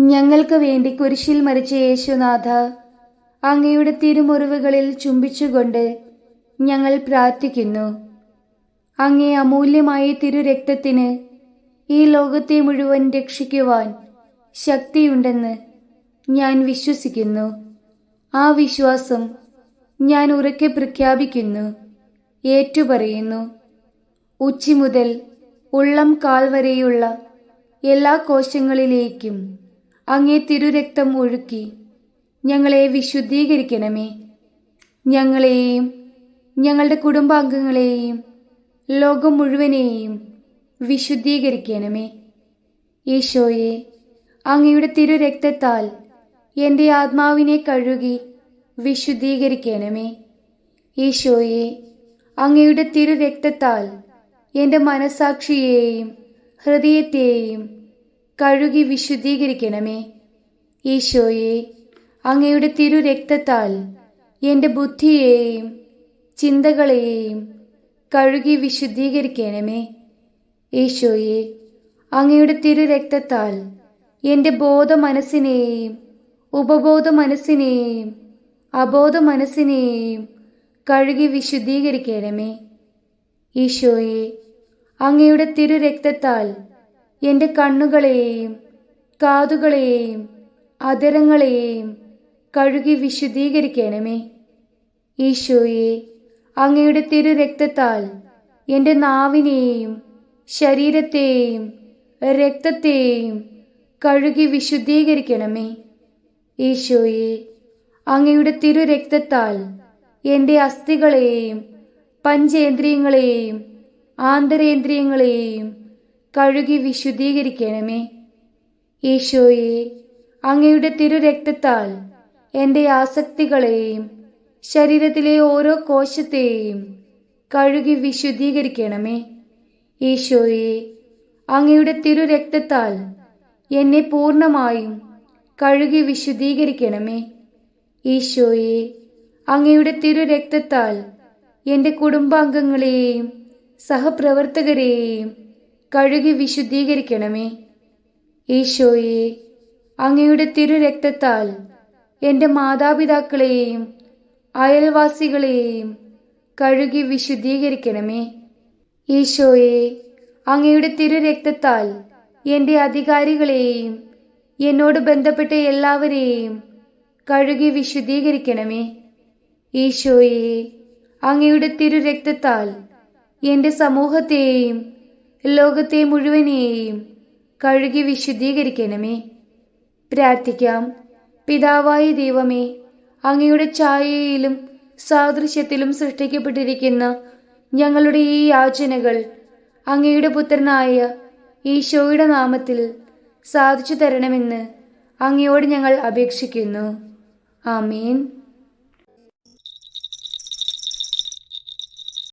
ഞങ്ങൾക്ക് വേണ്ടി കുരിശിൽ മരിച്ച യേശുനാഥ അങ്ങയുടെ തിരുമുറിവുകളിൽ ചുംബിച്ചുകൊണ്ട് ഞങ്ങൾ പ്രാർത്ഥിക്കുന്നു. അങ്ങേ അമൂല്യമായ തിരുരക്തത്തിന് ഈ ലോകത്തെ മുഴുവൻ രക്ഷിക്കുവാൻ ശക്തിയുണ്ടെന്ന് ഞാൻ വിശ്വസിക്കുന്നു. ആ വിശ്വാസം ഞാൻ ഉറക്കെ പ്രഖ്യാപിക്കുന്നു. ഏറ്റുപറയുന്നു. ഉച്ചി മുതൽ ഉള്ളം കാൽ വരെയുള്ള എല്ലാ കോശങ്ങളിലേക്കും അങ്ങേ തിരുരക്തം ഒഴുക്കി ഞങ്ങളെ വിശുദ്ധീകരിക്കണമേ. ഞങ്ങളെയും ഞങ്ങളുടെ കുടുംബാംഗങ്ങളെയും ലോകം മുഴുവനെയും വിശുദ്ധീകരിക്കണമേ. ഈശോയെ അങ്ങയുടെ തിരുരക്തത്താൽ എന്റെ ആത്മാവിനെ കഴുകി വിശുദ്ധീകരിക്കണമേ. ഈശോയെ അങ്ങയുടെ തിരുരക്തത്താൽ എന്റെ മനസാക്ഷിയെയും ഹൃദയത്തെയും കഴുകി വിശുദ്ധീകരിക്കണമേ. ഈശോയെ അങ്ങയുടെ തിരുരക്തത്താൽ എന്റെ ബുദ്ധിയെയും ചിന്തകളെയും കഴുകി വിശുദ്ധീകരിക്കണമേ. ഈശോയെ അങ്ങയുടെ തിരുരക്തത്താൽ എന്റെ ബോധ മനസ്സിനെയും ഉപബോധ മനസ്സിനെയും അബോധ മനസ്സിനെയും കഴുകി വിശുദ്ധീകരിക്കണമേ. ഈശോയെ അങ്ങയുടെ തിരുരക്തത്താൽ എന്റെ കണ്ണുകളെയും കാതുകളെയും അതരങ്ങളെയും കഴുകി വിശുദ്ധീകരിക്കണമേ. ഈശോയെ അങ്ങയുടെ തിരുരക്തത്താൽ എന്റെ നാവിനെയും ശരീരത്തെയും രക്തത്തെയും കഴുകി വിശുദ്ധീകരിക്കണമേ. ഈശോയെ അങ്ങയുടെ തിരുരക്തത്താൽ എന്റെ അസ്ഥികളെയും പഞ്ചേന്ദ്രിയങ്ങളെയും ആന്തരേന്ദ്രിയങ്ങളെയും കഴുകി വിശുദ്ധീകരിക്കണമേ. ഈശോയെ അങ്ങയുടെ തിരുരക്തത്താൽ എന്റെ ആസക്തികളെയും ശരീരത്തിലെ ഓരോ കോശത്തെയും കഴുകി വിശുദ്ധീകരിക്കണമേ. ഈശോയെ അങ്ങയുടെ തിരുരക്തത്താൽ എന്നെ പൂർണമായും കഴുകി വിശുദ്ധീകരിക്കണമേ. ഈശോയെ അങ്ങയുടെ തിരുരക്തത്താൽ എന്റെ കുടുംബാംഗങ്ങളെയും സഹപ്രവർത്തകരെയും കഴുകി വിശുദ്ധീകരിക്കണമേ. ഈശോയെ അങ്ങയുടെ തിരുരക്തത്താൽ എന്റെ മാതാപിതാക്കളെയും അയൽവാസികളെയും കഴുകി വിശുദ്ധീകരിക്കണമേ. ഈശോയെ അങ്ങയുടെ തിരുരക്തത്താൽ എന്റെ അധികാരികളെയും എന്നോട് ബന്ധപ്പെട്ട എല്ലാവരെയും കഴുകി വിശുദ്ധീകരിക്കണമേ. ഈശോയെ അങ്ങയുടെ തിരുരക്തത്താൽ എന്റെ സമൂഹത്തെയും ലോകത്തെ മുഴുവനെയും കഴുകി വിശുദ്ധീകരിക്കണമേ. പ്രാർത്ഥിക്കാം. പിതാവായ ദൈവമേ അങ്ങയുടെ ഛായയിലും സാദൃശ്യത്തിലും സൃഷ്ടിക്കപ്പെട്ടിരിക്കുന്ന ഞങ്ങളുടെ ഈ യാചനകൾ അങ്ങയുടെ പുത്രനായ ഈശോയുടെ നാമത്തിൽ സാധിച്ചു തരണമെന്ന് അങ്ങയോട് ഞങ്ങൾ അപേക്ഷിക്കുന്നു. ആമീൻ.